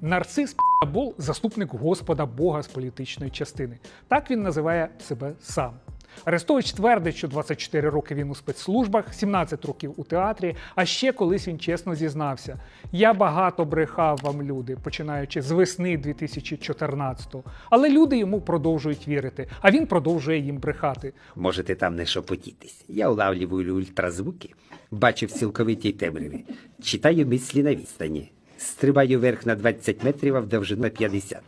Нарцис був заступник Господа Бога з політичної частини. Так він називає себе сам. Арестович твердить, що 24 роки він у спецслужбах, 17 років у театрі, а ще колись він чесно зізнався. Я багато брехав вам люди, починаючи з весни 2014-го. Але люди йому продовжують вірити, а він продовжує їм брехати. Можете там не шепотітись. Я улавлюю ультразвуки, бачу в цілковитій темряві, читаю мислі на відстані, стрибаю вверх на 20 метрів, а в довжину на 50.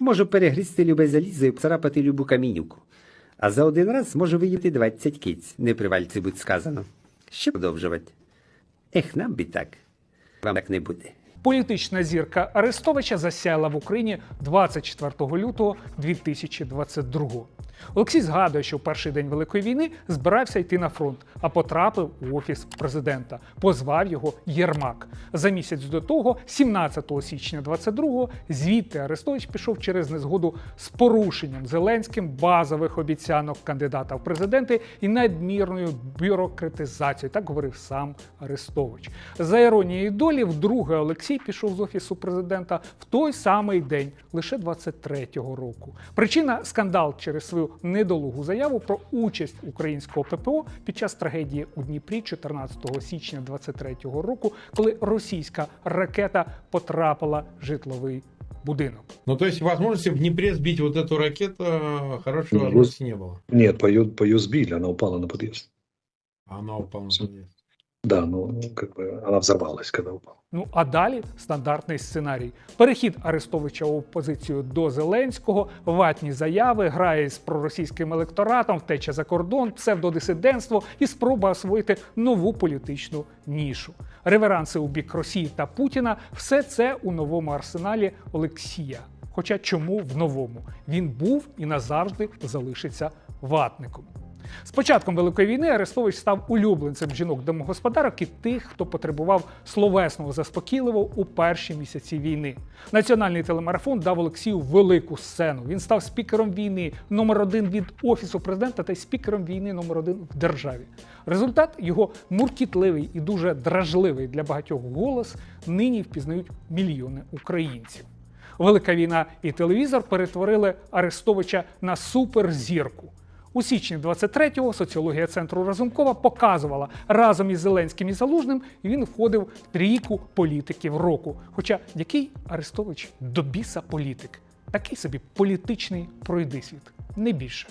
Можу перегризти любе залізо і царапати любу камінюку. А за один раз можу виїти 20 киць, не при вальці будь сказано. Ще продовжувати. Ех, нам би так. Вам так не буде. Політична зірка Арестовича засяяла в Україні 24 лютого 2022 Олексій згадує, що в перший день Великої війни збирався йти на фронт, а потрапив у офіс президента. Позвав його Єрмак. За місяць до того, 17 січня 22-го, звідти Арестович пішов через незгоду з порушенням Зеленським базових обіцянок кандидата в президенти і надмірною бюрократизацією. Так говорив сам Арестович. За іронією долі, вдруге Олексій пішов з офісу президента в той самий день, лише 23-го року. Причина скандал через свою недолугу заяву про участь українського ППО під час трагедії у Дніпрі 14 січня 23-го року, коли російська ракета потрапила в житловий будинок. Ну, то есть возможности в Днепре сбить вот эту ракету э, хорошей Ну, возможности не было. Нет, по ее, по ее сбили, она упала на подъезд. А Она упала на подъезд. Да, ну, как бы она взорвалась, когда упала. Ну а далі стандартний сценарій: перехід Арестовича у позицію до Зеленського, ватні заяви, грає з проросійським електоратом, втеча за кордон, псевдодисидентство і спроба освоїти нову політичну нішу. Реверанси у бік Росії та Путіна все це у новому арсеналі Олексія. Хоча чому в новому? Він був і назавжди залишиться ватником. З початком Великої війни Арестович став улюбленцем жінок-домогосподарок і тих, хто потребував словесного заспокійливого у перші місяці війни. Національний телемарафон дав Олексію велику сцену. Він став спікером війни номер один від офісу президента та й спікером війни номер один в державі. Результат його муркітливий і дуже дражливий для багатьох голос нині впізнають мільйони українців. Велика війна і телевізор перетворили Арестовича на суперзірку. У січні 23-го соціологія центру Разумкова показувала разом із Зеленським і Залужним він входив в трійку політиків року. Хоча який Арестович до біса політик? Такий собі політичний пройдисвіт, не більше.